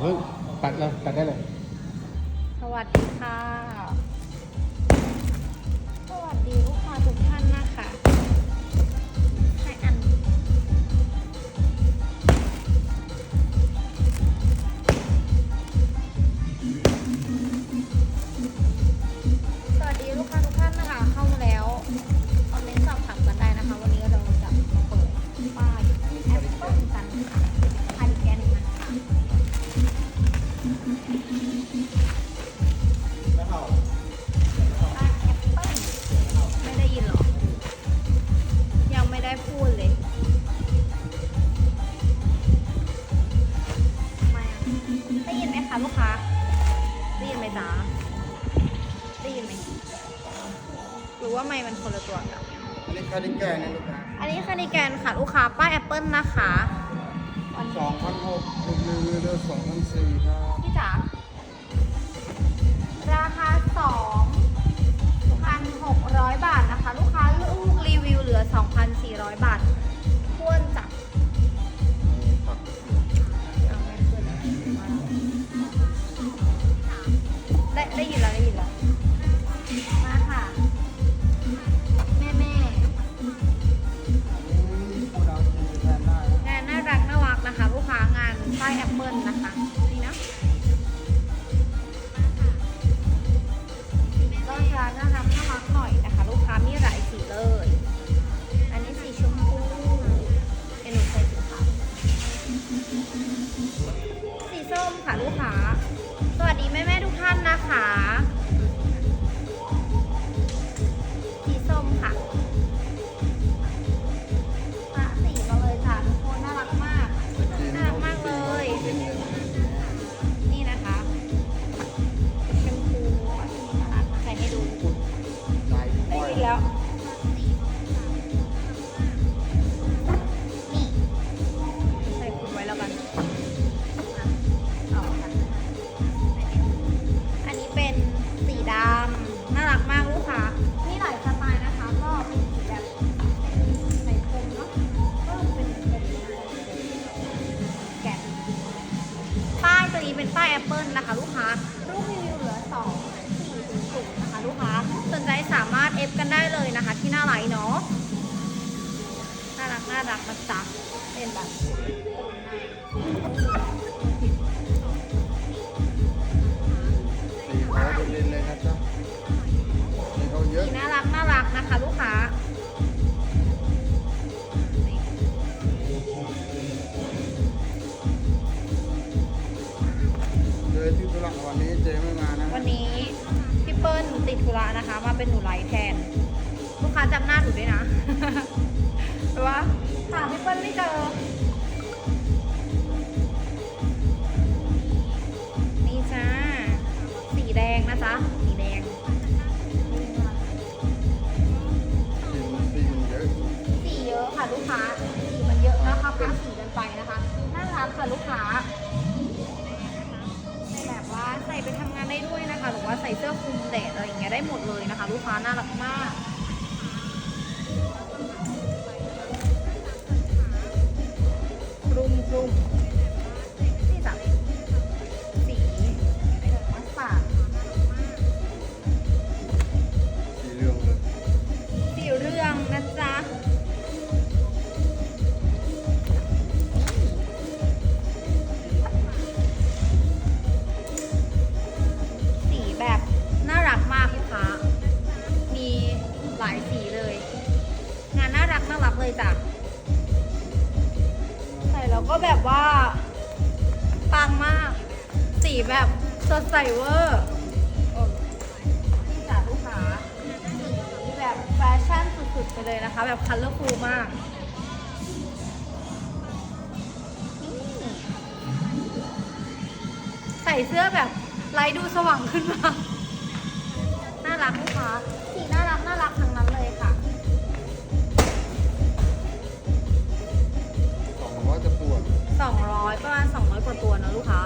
เฮ้ยตัดเลยตัดได้เลย สวัสดีค่ะ สวัสดีลูกค้าทุกท่านนะคะ Mm-hmm. 你好。 สุดๆไปเลยนะคะ แบบคัลเลอร์ฟูลมากใส่เสื้อแบบไลายดูสว่างขึ้นมา น่ารักไหมคะสีน่ารักน่ารักทั้งนั้นเลยค่ะสองร้อยจะปวดสองร้อยประมาณสองร้อยกว่าตัวนะลูกค้า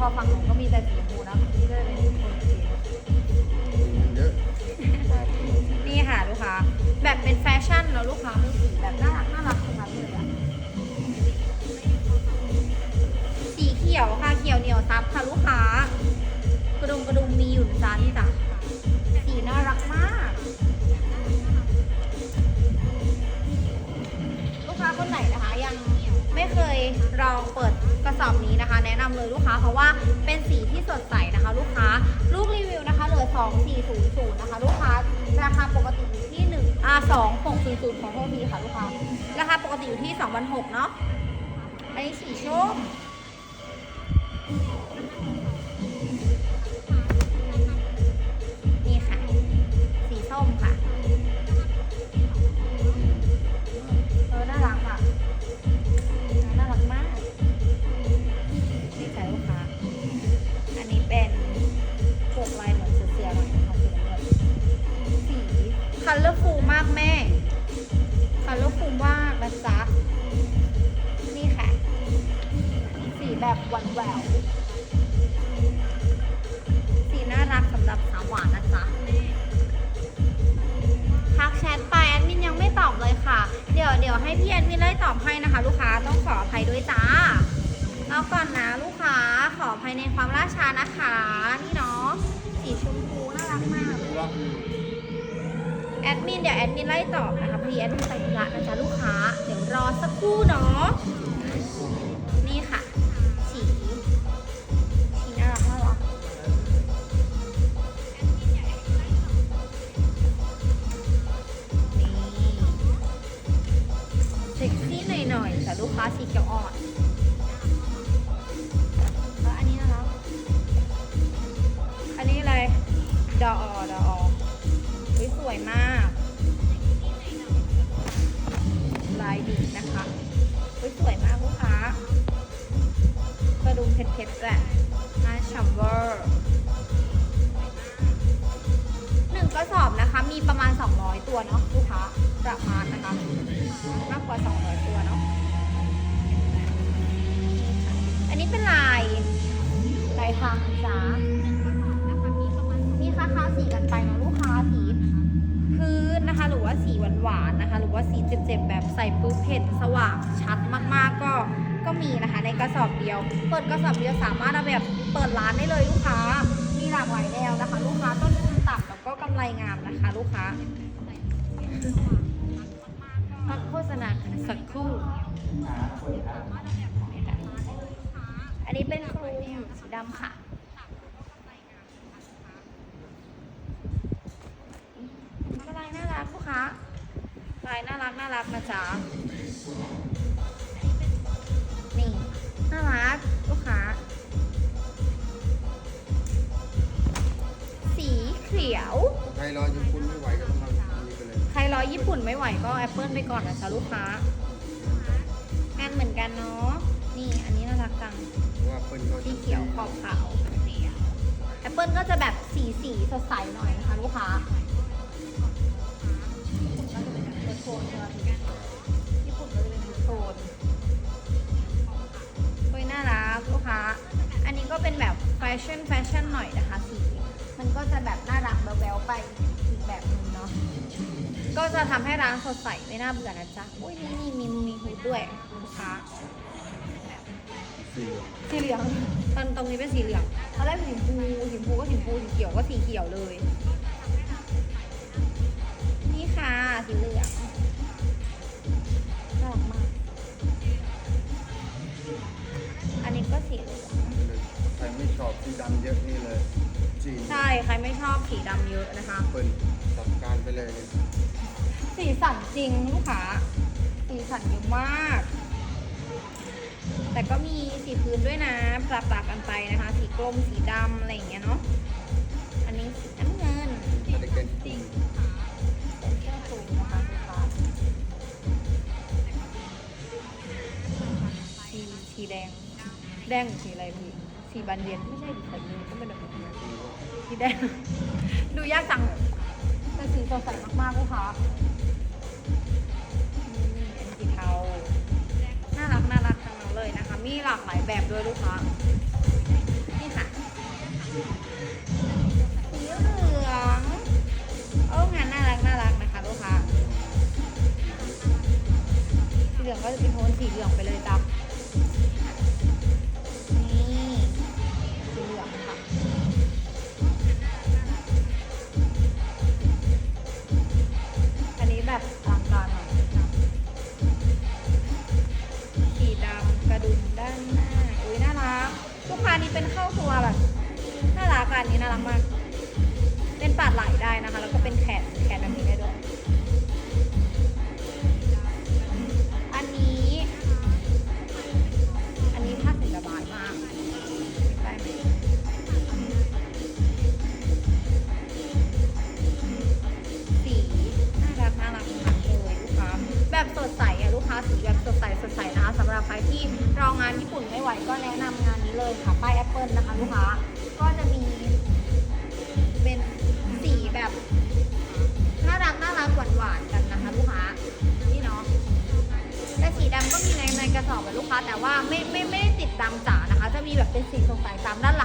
พอฝั่งหนูก็มีแต่สีชมพูนะที่เป็นคนสีเยอะนี่ค่ะลูกค้าแบบเป็นแฟชั่นแล้วลูกค้ามีสีแบบน่ารักน่ารักทั้งนั้นเลยอะสีเขียวค่ะเขียวเหนียวซับค่ะลูกค้ากระดุมกระดุมมีอยู่นะจ๊ะนี่จ้ะสีน่ารักมาก ลูกค้าคนไหนนะคะยัง ไม่เคยลองเปิดกระสอบนี้นะคะ แนะนำเลยลูกค้าเพราะว่าเป็นสีที่สดใสนะคะ ลูกค้าลูกรีวิวนะคะเหลือ 2400 นะคะ ลูกค้าราคาปกติอยู่ที่1อ่า2600ของโทษทีค่ะลูกค้าราคาปกติอยู่ที่ 2,600เนาะอันนี้สีชม คัลเลอร์ฟูมากแม่ คัลเลอร์ฟูมากนะจ๊ะ นี่ค่ะ สีแบบหวานแหววสีน่ารักสำหรับสาวหวานนะจ๊ะทักแชทไปแอดมินยังไม่ตอบเลยค่ะ เดี๋ยวเดี๋ยวให้พี่แอดมินไล่ตอบให้นะคะ ลูกค้าต้องขออภัยด้วยจ้าแล้วก่อนนะลูกค้าขออภัยในความล่าช้านะคะ นี่เนาะสีชมพูน่ารักมาก แอดมินเดี๋ยวแอดมินไล่ตอบนะคะพี่แอดมินไปธุระนะจ๊ะลูกค้า เดี๋ยวรอสักครู่เนาะ ตัวเนาะลูกค้าประมาณนะคะมากกว่า 200 ตัวเนาะอันนี้เป็นลายลายทางจ๊ะมีค้าค้าสีกันไปเนาะลูกค้าสีพื้นนะคะ หรือว่าสีหวานๆนะคะ หรือว่าสีเจ็บๆแบบใส่ปุ๊บเห็นสว่างชัดมากๆก็ก็มีนะคะในกระสอบเดียว เปิดกระสอบเดียวสามารถเอาแบบเปิดร้านได้เลยลูกค้า มีหลากหลายแนวนะคะ ลูกค้าต้นทุนต่ำแล้วก็กำไรงามนะคะ ลูกค้า พักโฆษณาสักครู่ อันนี้เป็นคลุมสีดำค่ะลายน่ารักลูกค้าลายน่ารักน่ารักนะจ๊ะนี่น่ารักลูกค้า สีเขียวใครรออยู่คุณไม่ไหวก็ต้อง อญี่ปุ่นไม่ไหวก็แอปเปิลไปก่อนนะจ๊ะลูกค้างานเหมือนกันเนาะ นี่อันนี้น่ารักจังเพราะว่าเปิ้ลก็สีเขียวขอบขาวแอปเปิลก็จะแบบสีสีสดใสหน่อยนะคะลูกค้าก็จะเป็นแบบโทนญี่ปุ่นก็จะเป็นโทนเฮ้ยน่ารักลูกค้า อันนี้ก็เป็นแบบแฟชั่นแฟชั่นหน่อยนะคะสี มันก็จะแบบน่ารักแบ๊วๆไปอีกแบบนึง ก็จะทำให้ร้านสดใสไม่น่าเบื่อนะจ๊ะอุ้ยนี่นี่มีมีฮูดด้วยลูกค้าสีสีเหลืองตอนตรงนี้เป็นสีเหลืองตอนแรกสีชมพูสีชมพูก็สีชมพูสีเขียวก็สีเขียวเลย นี่ค่ะสีเหลืองน่ารักมาก อันนี้ก็สีเหลืองใครไม่ชอบสีดำเยอะนี่เลยจีนใช่ใครไม่ชอบสีดำเยอะนะคะ เปิ้ลจัดการไปเลยเนี่ย สีสันจริงลูกค้าสีสันเยอะมาก แต่ก็มีสีพื้นด้วยนะปรับปรับกันไปนะคะ สีกลมสีดำอะไรอย่างเงี้ยเนาะอันนี้สีน้ำเงินจริงเป็นเครื่องปรุงนะคะลูกค้าสีสีแดง แดงหรือสีอะไรพี่สีบานเย็นไม่ใช่สีขาวเย็นก็เป็นแบบนี้สีแดง ดูยากจังแต่สีสดใสมากๆลูกค้า ราน่ารักน่ารักทั้งนั้นเลยนะคะ มีหลากหลายแบบด้วยลูกค้านี่ค่ะสีเหลืองโอ้งานน่ารักน่ารักนะคะลูกค้าสีเหลืองก็จะเป็นโทนสีเหลืองไปเลยจ้ะ ลูกค้านี้เป็นเข้าตัวแบบน่ารักอันนี้น่ารักมาก เป็นปาดไหลได้นะคะ แล้วก็เป็นแขนแขนแบบนี้ได้ด้วย อันนี้ อันนี้ผ้าสีระบายมากได้ไหมสีน่ารักน่ารักมากเลยลูกค้าแบบสดใส อะลูกค้าสีแบบสดใสสดใสนะคะสำหรับใครที่รองานญี่ปุ่นไม่ไหวก็แนะนำงานนี้เลยค่ะป้ายแอปเปิลนะคะลูกค้าก็จะมีเป็นสีแบบน่ารักน่ารักหวานหวานๆกันนะคะลูกค้านี่เนาะแต่สีดำก็มีในในกระสอบแบบลูกค้าแต่ว่าไม่ไม่ไม่ได้ติดดำจ๋านะคะ จะมีแบบเป็นสีสดใสตามด้าน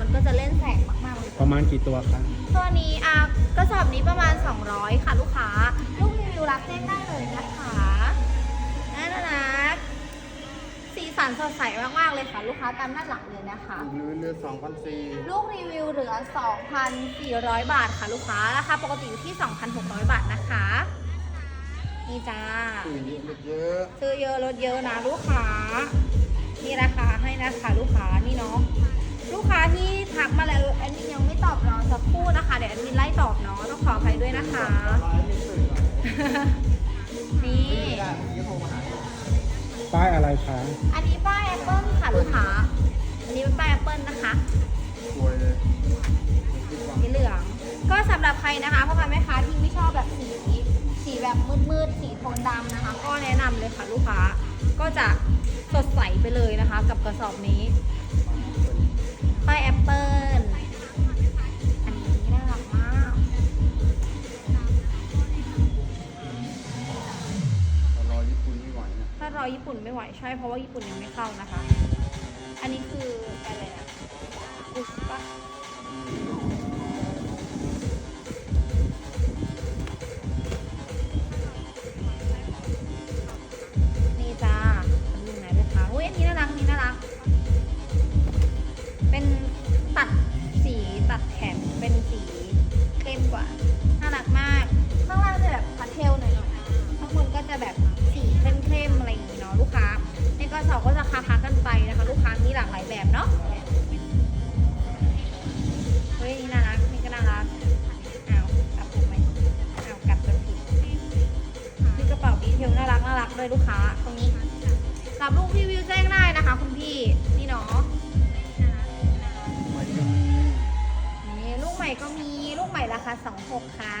มันก็จะเล่นแสงมากๆเลยประมาณกี่ตัวคะตัวนี้อะกระสอบนี้ประมาณ 200 ค่ะลูกค้า ลูกรีวิวรับแจ้งได้เลยนะคะน่ารักสีสันสดใสมากๆเลยค่ะ ลูกค้าตามด้านหลังเลยนะคะ หรือเรือสองพันสี่ลูกรีวิวเหลือ 2,400 บาทค่ะลูกค้าราคาปกติอยู่ที่ 2,600 บาทนะคะนี่จ้าสื่อเยอะเยอะซื้อเยอะลดเยอะนะลูกค้า นี่ราคาให้นะคะลูกค้านี่เนาะ ลูกค้าที่ทักมาแล้วแอดมินยังไม่ตอบรอสักครู่นะคะเดี๋ยวแอดมินไล่ตอบเนาะต้องขออภัยด้วยนะคะร้ายไม่สื่อหน่อยนี่ไม่ได้ยี่โทรมาหาป้ายอะไรคะอันนี้ป้ายแอปเปิลค่ะลูกค้า อันนี้เป็นป้ายแอปเปิลนะคะป่วยเลยคิดว่าสีเหลือง ก็สำหรับใครนะคะพ่อค้าแม่ค้าที่ไม่ชอบแบบสีสีแบบมืดๆสีโทนดำนะคะ ก็แนะนำเลยค่ะลูกค้า ก็จะสดใสไปเลยนะคะ กับกระสอบนี้ ป้ายแอปเปิ้ล อันนี้น่ารักมากถ้ารอญี่ปุ่นไม่ไหวนะถ้ารอญี่ปุ่นไม่ไหวใช่ เพราะว่าญี่ปุ่นยังไม่เข้านะคะ อันนี้คืออะไรนะกุชปะ ราคา 26 ค่ะ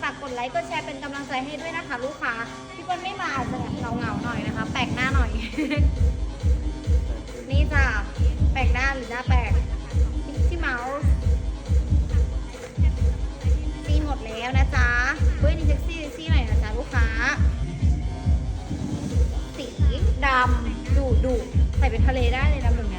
ฝากกดไลค์กดแชร์เป็นกำลังใจให้ด้วยนะคะ ลูกค้า พี่เนลไม่มาอาจจะเหงาเงาหน่อยนะคะ แปลกหน้าหน่อย นี่จ้ะ แปลกหน้าหรือหน้าแปลกที่เมาส์ซีหมดแล้วนะจ๊ะเฮ้ยนี่เซ็กซี่เซ็กซี่หน่อยนะจ๊ะลูกค้า สีดำดุดุใส่เป็นทะเลได้เลยนะแบบ